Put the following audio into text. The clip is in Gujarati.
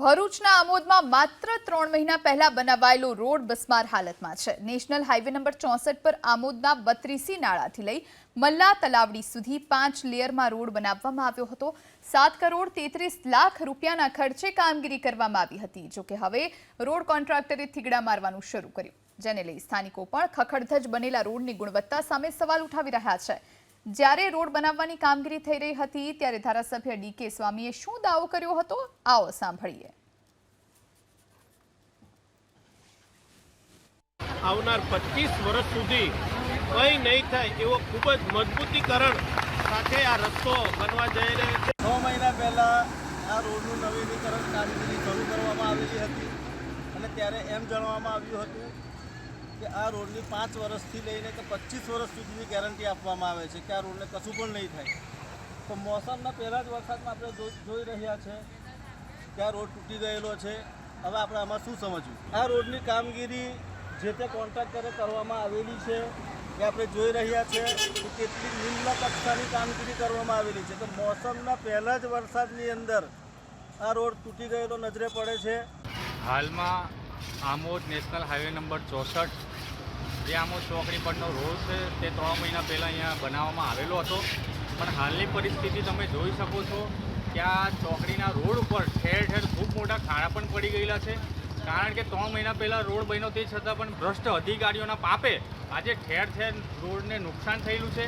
ભરૂચના આમોદમાં માત્ર ત્રણ મહિના પહેલા બનાવાયેલો રોડ બસમાર હાલતમાં છે. નેશનલ હાઈવે નંબર ચોસઠ પર આમોદના બત્રીસી નાળાથી લઈ મલ્લા તલાવડી સુધી પાંચ લેયરમાં રોડ બનાવવામાં આવ્યો હતો. સાત કરોડ તેત્રીસ લાખ રૂપિયાના ખર્ચે કામગીરી કરવામાં આવી હતી. જોકે હવે રોડ કોન્ટ્રાક્ટરે થીગડા મારવાનું શરૂ કર્યું. જેને લઈ સ્થાનિકો પણ ખખડધજ બનેલા રોડની ગુણવત્તા સામે સવાલ ઉઠાવી રહ્યા છે. જ્યારે રોડ બનાવવાની કામગીરી થઈ રહી હતી ત્યારે ધારાસભ્ય ડીકે સ્વામીએ શું દાવો કર્યો હતો આવો સાંભળીએ. આવનાર પચીસ વર્ષ સુધી કંઈ નહીં થાય એવો ખૂબ જ મજબૂતીકરણ સાથે આ રસ્તો બનવા જઈ રહ્યો છે. છ મહિના પહેલાં આ રોડનું નવીનીકરણ કામગીરી શરૂ કરવામાં આવેલી હતી અને ત્યારે એમ જણાવવામાં આવ્યું હતું કે આ રોડની પાંચ વર્ષથી લઈને કે પચીસ વર્ષ સુધીની ગેરંટી આપવામાં આવે છે કે આ રોડને કશું પણ નહીં થાય. તો મોસમના પહેલાં જ વરસાદમાં આપણે જોઈ રહ્યા છે કે આ રોડ તૂટી ગયેલો છે. હવે આપણે આમાં શું સમજવું? આ રોડની કામગીરી જે તે કોન્ટ્રાક્ટરે કરવામાં આવેલી છે એ આપણે જોઈ રહ્યા છે કે કેટલી નિમ્ન કક્ષાની કામગીરી કરવામાં આવેલી છે. તો મોસમના પહેલા જ વરસાદની અંદર આ રોડ તૂટી ગયેલો નજરે પડે છે. હાલમાં આમોદ નેશનલ હાઈવે નંબર ચોસઠ. જે આમોદ ચોકડી પરનો રોડ છે, તે ત્રણ મહિના પહેલાં અહીંયા બનાવવામાં આવેલો હતો. પણ હાલની પરિસ્થિતિ તમે જોઈ શકો છો કે આ ચોકડીના રોડ ઉપર ઠેર ઠેર ખૂબ મોટા ખાડા પણ પડી ગયેલા છે. કારણ કે ત્રણ મહિના પહેલાં રોડ બન્યો તે છતાં પણ ભ્રષ્ટ અધિકારીઓના પાપે આજે ઠેર ઠેર રોડને નુકસાન થયેલું છે.